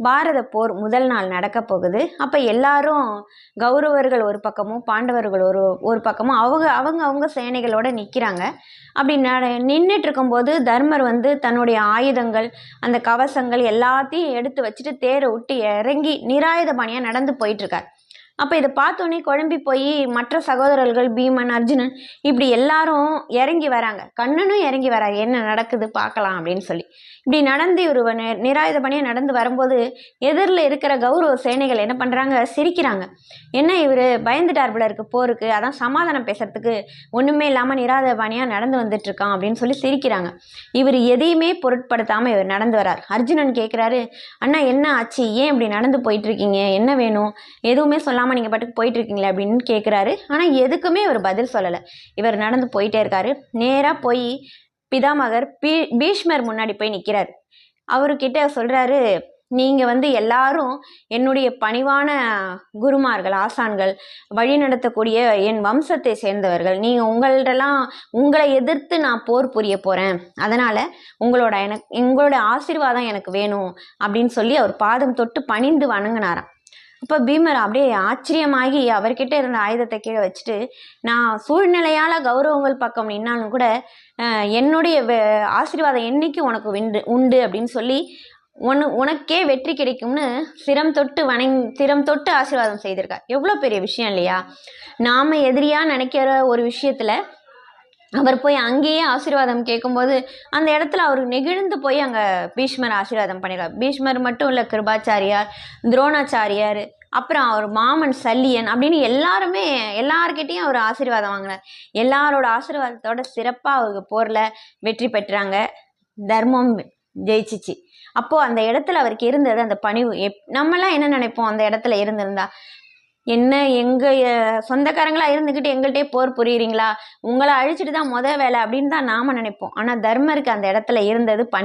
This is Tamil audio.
பாரத போர் முதல் நாள் நடக்க போகுது. அப்போ எல்லாரும் கௌரவர்கள் ஒரு பக்கமும் பாண்டவர்கள் ஒரு ஒரு பக்கமும் அவங்க அவங்க அவங்க சேனைகளோடு நிற்கிறாங்க அப்படி நட நின்றுட்டு இருக்கும்போது தர்மர் வந்து தன்னுடைய ஆயுதங்கள் அந்த கவசங்கள் எல்லாத்தையும் எடுத்து வச்சுட்டு தேரை விட்டு இறங்கி நிராயுதபாணியாக நடந்து போயிட்டுருக்கார் அப்போ இதை பார்த்தோன்னே குழம்பி போய் மற்ற சகோதரர்கள் பீமன் அர்ஜுனன் இப்படி எல்லாரும் இறங்கி வராங்க. கண்ணனும் இறங்கி வராரு. என்ன நடக்குது பார்க்கலாம் அப்படின்னு சொல்லி. இப்படி நடந்து இவர் நிராயுதபணியாக நடந்து வரும்போது எதிரில் இருக்கிற கௌரவ சேனைகள் என்ன பண்ணுறாங்க சிரிக்கிறாங்க. என்ன இவர் பயந்துட்டார் போல இருக்கு போருக்கு. அதான் சமாதானம் பேசுறதுக்கு ஒன்றுமே இல்லாமல் நிராயுதபாணியாக நடந்து வந்துட்டுருக்கான் அப்படின்னு சொல்லி சிரிக்கிறாங்க. இவர் எதையுமே பொருட்படுத்தாமல் இவர் நடந்து வரார். அர்ஜுனன் கேட்குறாரு அண்ணா என்ன ஆச்சு? ஏன் இப்படி நடந்து போயிட்டுருக்கீங்க? என்ன வேணும்? எதுவுமே சொல்லாமல் நீங்கள் பாட்டுக்கு போயிட்டுருக்கீங்களே அப்படின்னு கேட்குறாரு ஆனால் எதுக்குமே இவர் பதில் சொல்லலை. இவர் நடந்து போயிட்டே இருக்காரு. நேராக போய் பிதாமகர் பீ பீஷ்மர் முன்னாடி போய் நிற்கிறார் அவர்கிட்ட சொல்கிறாரு நீங்கள் வந்து எல்லாரும் என்னுடைய பணிவான குருமார்கள் ஆசான்கள் வழி நடத்தக்கூடிய என் வம்சத்தை சேர்ந்தவர்கள். நீங்கள் உங்கள்டெல்லாம் உங்களை எதிர்த்து நான் போர் புரிய போகிறேன் அதனால் உங்களோட எனக்கு உங்களோட ஆசீர்வாதம் எனக்கு வேணும். அப்படின்னு சொல்லி அவர் பாதம் தொட்டு பணிந்து வணங்கினாராம். அப்போ பீமர் அப்படியே ஆச்சரியமாகி அவர்கிட்ட இருந்த ஆயுதத்தை கீழே வச்சுட்டு நான் சூழ்நிலையால் கௌரவங்கள் பக்கம் நின்னாலும் கூட என்னுடைய ஆசீர்வாதம் என்னைக்கு உனக்கு உண்டு உண்டு? அப்படின்னு சொல்லி உன உனக்கே வெற்றி கிடைக்கும்னு சிரம் தொட்டு வணங் சிரம் தொட்டு ஆசீர்வாதம் செய்திருக்கா. எவ்வளோ பெரிய விஷயம் இல்லையா? நாம் எதிரியாக நினைக்கிற ஒரு விஷயத்தில் அவர் போய் அங்கேயே ஆசீர்வாதம் கேட்கும்போது அந்த இடத்துல அவர் நெகிழ்ந்து போய் அங்கே பீஷ்மர் ஆசீர்வாதம் பண்ணிடுறார் பீஷ்மர் மட்டும் இல்லை கிருபாச்சாரியார் துரோணாச்சாரியார் அப்புறம் அவர் மாமன் சல்லியன் அப்படின்னு எல்லாருமே எல்லார்கிட்டேயும் அவர் ஆசீர்வாதம் வாங்கினார். எல்லாரோட ஆசீர்வாதத்தோட சிறப்பாக அவங்க போரில் வெற்றி பெற்றாங்க. தர்மம் ஜெயிச்சிச்சு. அப்போது அந்த இடத்துல அவருக்கு இருந்தது அந்த பணிவு. எப் நம்மலாம் என்ன நினைப்போம்? அந்த இடத்துல இருந்திருந்தா. என்ன எங்கள் சொந்தக்காரங்களா இருந்துக்கிட்டு எங்கள்கிட்டே போர் புரியுறீங்களா? உங்களை அழிச்சிட்டு தான் முத வேலை அப்படின்னு தான் நாம் நினைப்போம். ஆனால் தர்மருக்கு அந்த இடத்துல இருந்தது பணி